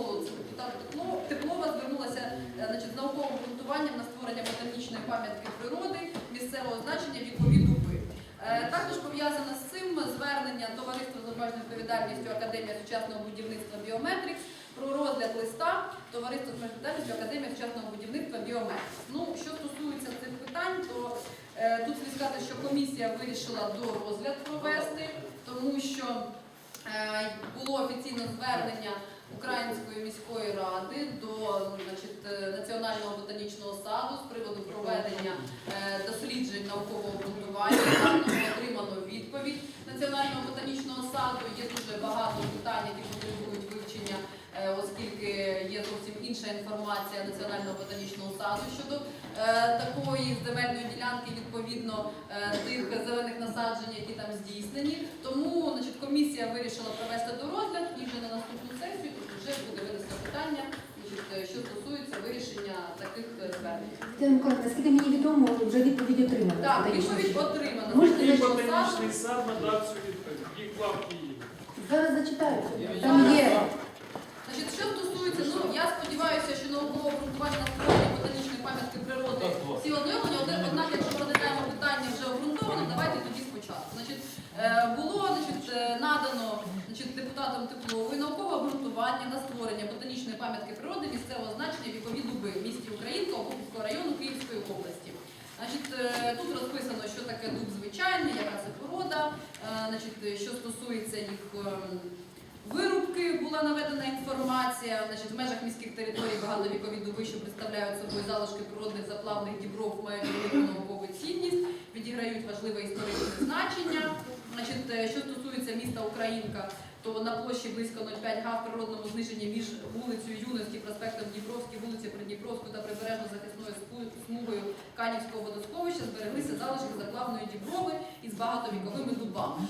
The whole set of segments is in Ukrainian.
це депутат Теплова звернулася е, значить, з науковим ґрунтуванням на створення ботанічної пам'ятки природи місцевого значення вікові дуби. Е, Також пов'язано з цим звернення товариства з обмеженою відповідальністю Академія сучасного будівництва Біометрикс про розгляд листа товариства з відповідальністю Академія сучасного будівництва Біометрикс. Ну, що стосується цих питань, то е, тут слід сказати, що комісія вирішила до розгляд провести, тому що було офіційне звернення Української міської ради до значить, Національного ботанічного саду з приводу проведення е, досліджень наукового обґрунтування. Отримано відповідь Національного ботанічного саду. Є дуже багато питань, які потребують вивчення, е, оскільки є зовсім інша інформація Національного ботанічного саду щодо е, такої земельної ділянки, відповідно тих зелених насаджень, які там здійснені. Тому комісія вирішила провести до розгляд і вже на наступну сесію тут вже буде винесено питання, е, що стосується вирішення таких е, звернень. Тетяна Миколаївна, наскільки мені відомо, вже відповідь отримана. Так, відповідь отримана. Можете Ботанічного ботанічний сад надав цю відповідь. Їх клапки є. Зараз зачитаю. Там є. Значить, що стосується, ну я сподіваюся, що наукове обґрунтування на створення ботанічної пам'ятки природи всі Одне- однак, якщо ми розглядаємо питання вже обґрунтовано, давайте тоді спочатку. Значить, е, було значить, значить, депутатам Тепловою наукове обґрунтування на створення ботанічної пам'ятки природи місцевого значення вікові дуби в місті Українка Обухівського району Київської області. Значить, е, тут розписано, що таке дуб звичайний, яка це порода, е, значить, що стосується їх. ем, Вирубки була наведена інформація. Значить, в межах міських територій багатовікові дуби, що представляють собою залишки природних заплавних дібров, мають велику наукову цінність, відіграють важливе історичне значення. Значить, е, що стосується міста Українка, то на площі близько 0,5 га в природному зниженні між вулицею Юності, проспектом Дніпровський, вулиці Придніпровською та прибережно-захисною смугою Канівського водосховища збереглися залишки заплавної діброви із багатовіковими дубами.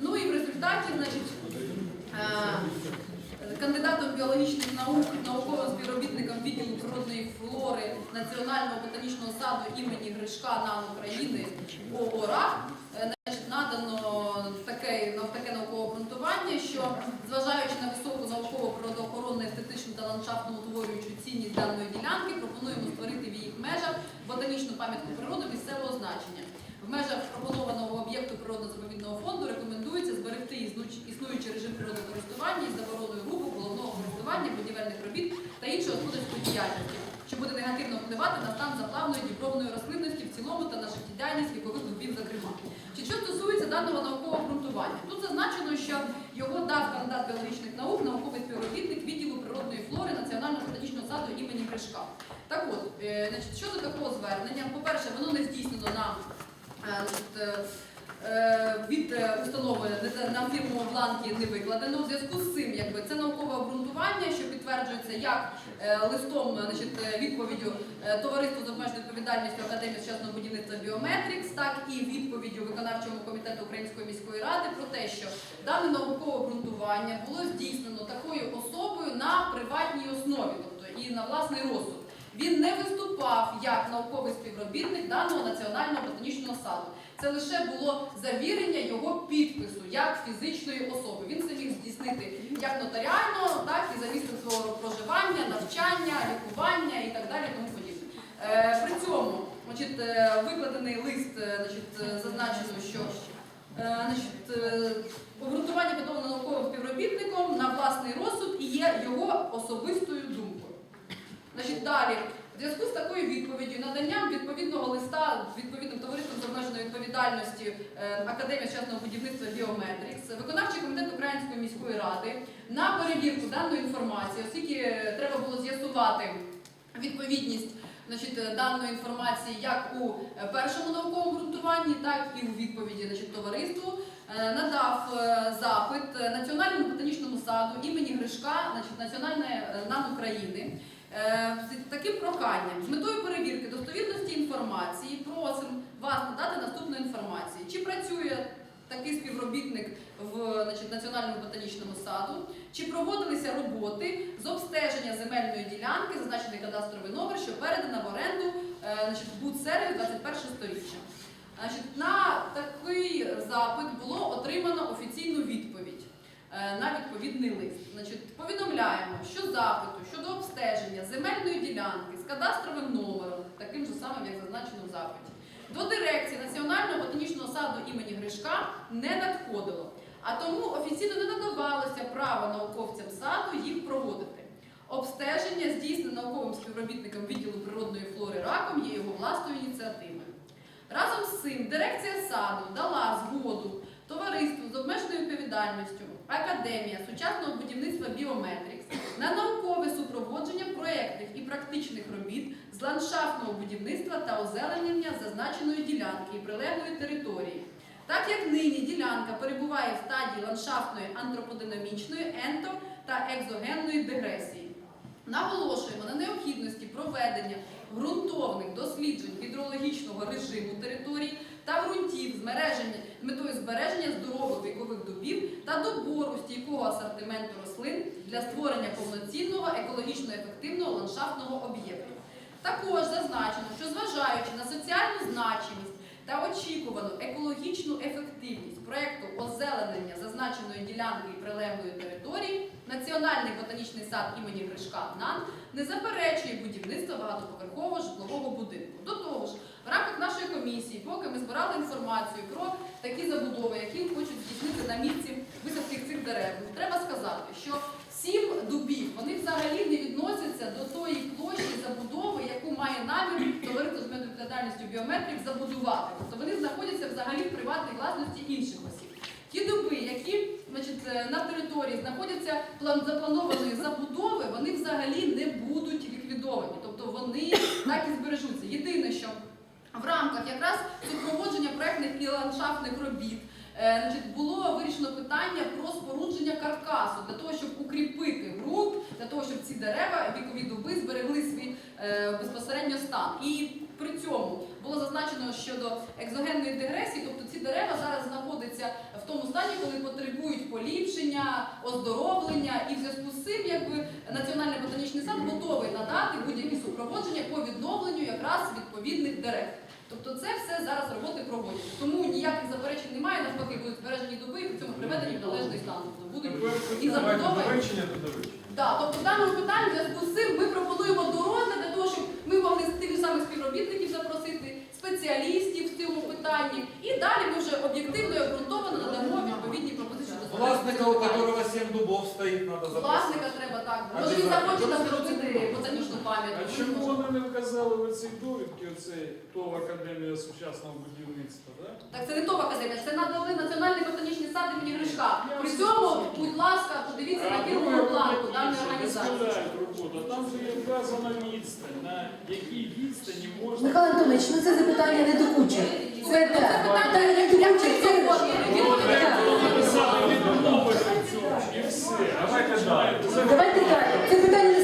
Ну і в результаті, значить, Е, Кандидатом біологічних наук, науковим співробітником відділу природної флори Національного ботанічного саду імені Гришка НАН України ООРА е, значить, надано таке, нау- таке наукове обґрунтування, що зважаючи на високу наукову природоохоронну, естетичну та ландшафтну утворюючу цінність даної ділянки, пропонуємо створити в їх межах ботанічну пам'ятку природи місцевого значення. В межах пропонованого об'єкту природно-заповідного фонду рекомендується зберегти існуючий режим природокористування із забороною руху, головного користування, будівельних робіт та іншої господарської діяльності, що буде негативно впливати на стан заплавної дібровної рослинності в цілому та на життєдіяльність вікових дубів, зокрема. Чи що стосується даного наукового ґрунтування? Тут зазначено, що його дав кандидат біологічних наук, науковий співробітник відділу природної флори Національного ботанічного саду імені Гришка. Так от, е, щодо такого звернення, по-перше, воно не здійснено на Е, е, е, від е, установи не- на фірмовому бланкі не викладено. У зв'язку з цим, якби це наукове обґрунтування, що підтверджується як е, листом, е, значить, е, відповіддю е, товариству з обмеженою відповідальністю Академії сучасного будівництва Біометрикс, так і відповіддю виконавчому комітету Української міської ради про те, що дане наукове обґрунтування було здійснено такою особою на приватній основі, тобто і на власний розсуд. Він не виступав як науковий співробітник даного національного ботанічного саду. Це лише було завірення його підпису як фізичної особи. Він це міг здійснити як нотаріально, так і за місцем свого проживання, навчання, лікування і так далі. Тому подібне. Е, при цьому значить, е, викладений лист е, значить, зазначено, що значить, обґрунтування подано науковим співробітником на власний розсуд і є його особистою думкою. Значить, далі, зв'язку з такою відповіддю, наданням відповідного листа відповідним товариством з обмеженої відповідальності е, Академії сучасного будівництва Біометрикс, виконавчий комітет Української міської ради на перевірку даної інформації, оскільки е, треба було з'ясувати відповідність значить, е, даної інформації як у першому науковому ґрунтуванні, так і у відповіді значить, товариству, надав запит Національному ботанічному саду імені Гришка, значить, Національної е, НАН України. Е, таким проханням з метою перевірки достовірності інформації просимо вас надати наступну інформацію. Чи працює такий співробітник в значить, Національному ботанічному саду, чи проводилися роботи з обстеження земельної ділянки, зазначений кадастровий номер, що передана в оренду е, значить, в Будсерві 21 сторіччя. Значить, на такий запит було отримано офіційну відповідь. Е, на відповідний лист. Значить, повідомляємо, що запиту щодо обстеження земельної ділянки з кадастровим номером, таким же самим, як зазначено в запиті, до дирекції Національного ботанічного саду імені Гришка не надходило. А тому офіційно не надавалося право науковцям саду їх проводити. Обстеження здійснене науковим співробітником відділу природної флори раком є його власною ініціативою. Разом з цим дирекція саду дала згоду товариству з обмеженою відповідальністю Академія сучасного будівництва Біометрикс на наукове супроводження проєктних і практичних робіт з ландшафтного будівництва та озеленення зазначеної ділянки і прилеглої території. Так як нині ділянка перебуває в стадії ландшафтної антроподинамічної, енто та екзогенної дегресії. Наголошуємо на необхідності проведення ґрунтовних досліджень гідрологічного режиму території та ґрунтів з метою збереження здорових вікових дубів та добору стійкого асортименту рослин для створення повноцінного екологічно ефективного ландшафтного об'єкту. Також зазначено, що зважаючи на соціальну значимість та очікувану екологічну ефективність проекту озеленення зазначеної ділянки і прилеглої території, Національний ботанічний сад імені Гришка НАН не заперечує будівництва багатоповерхового житлового будинку. До того ж, в рамках нашої комісії, поки ми збирали інформацію про такі забудови, які хочуть здійснити на місці висадки цих дерев, треба сказати, що сім дубів вони взагалі не відносяться до тої площі забудови, яку має намір товариство з відповідальністю біометрик забудувати. Тобто вони знаходяться взагалі в приватній власності інших осіб. Ті дуби, які значить, е, на території знаходяться план запланованої забудови, вони взагалі не будуть ліквідовані. Тобто вони так і збережуться. В рамках якраз супроводження проектних і ландшафтних робіт е, було вирішено питання про спорудження каркасу для того, щоб укріпити ґрунт, для того, щоб ці дерева, вікові дуби зберегли свій е, безпосередньо стан. І при цьому було зазначено щодо екзогенної дегресії, тобто ці дерева зараз знаходяться в тому стані, коли потребують поліпшення, оздоровлення, і в зв'язку з цим, якби Національний ботанічний сад готовий надати будь-які супроводження по відновленню відповідних дерев. Тобто це все зараз роботи проводяться. Тому ніяких заперечень немає, навпаки, будуть збережені дуби і при цьому приведені в належний стан. Тобто будуть і довичення. Так, тобто в даному питанні в зв'язку з цим ми пропонуємо до розгляду для того, щоб ми могли з тих самих співробітників запросити, спеціалістів в цьому питанні, і далі ми вже об'єктивно і обґрунтовано надамо відповідні пропозиції до Власника, у которого 7 дубов стоит, надо запросить. Власника треба так. Може він захоче нам зробити пам'ятку. А чому вони не вказали в цій довідці оцей ТОВ Академія сучасного будівництва? Да? Так це не ТОВ Академія, це надали Національний ботанічний сад імені Гришка. При цьому, будь ласка, подивіться на фірмову планку даної організації. роботу, там же є вказана відстань, на якій відстані можна... Михайло Антонович, ну це запитання не докуче. Це питання не докуче, це... Давайте далі. Це питання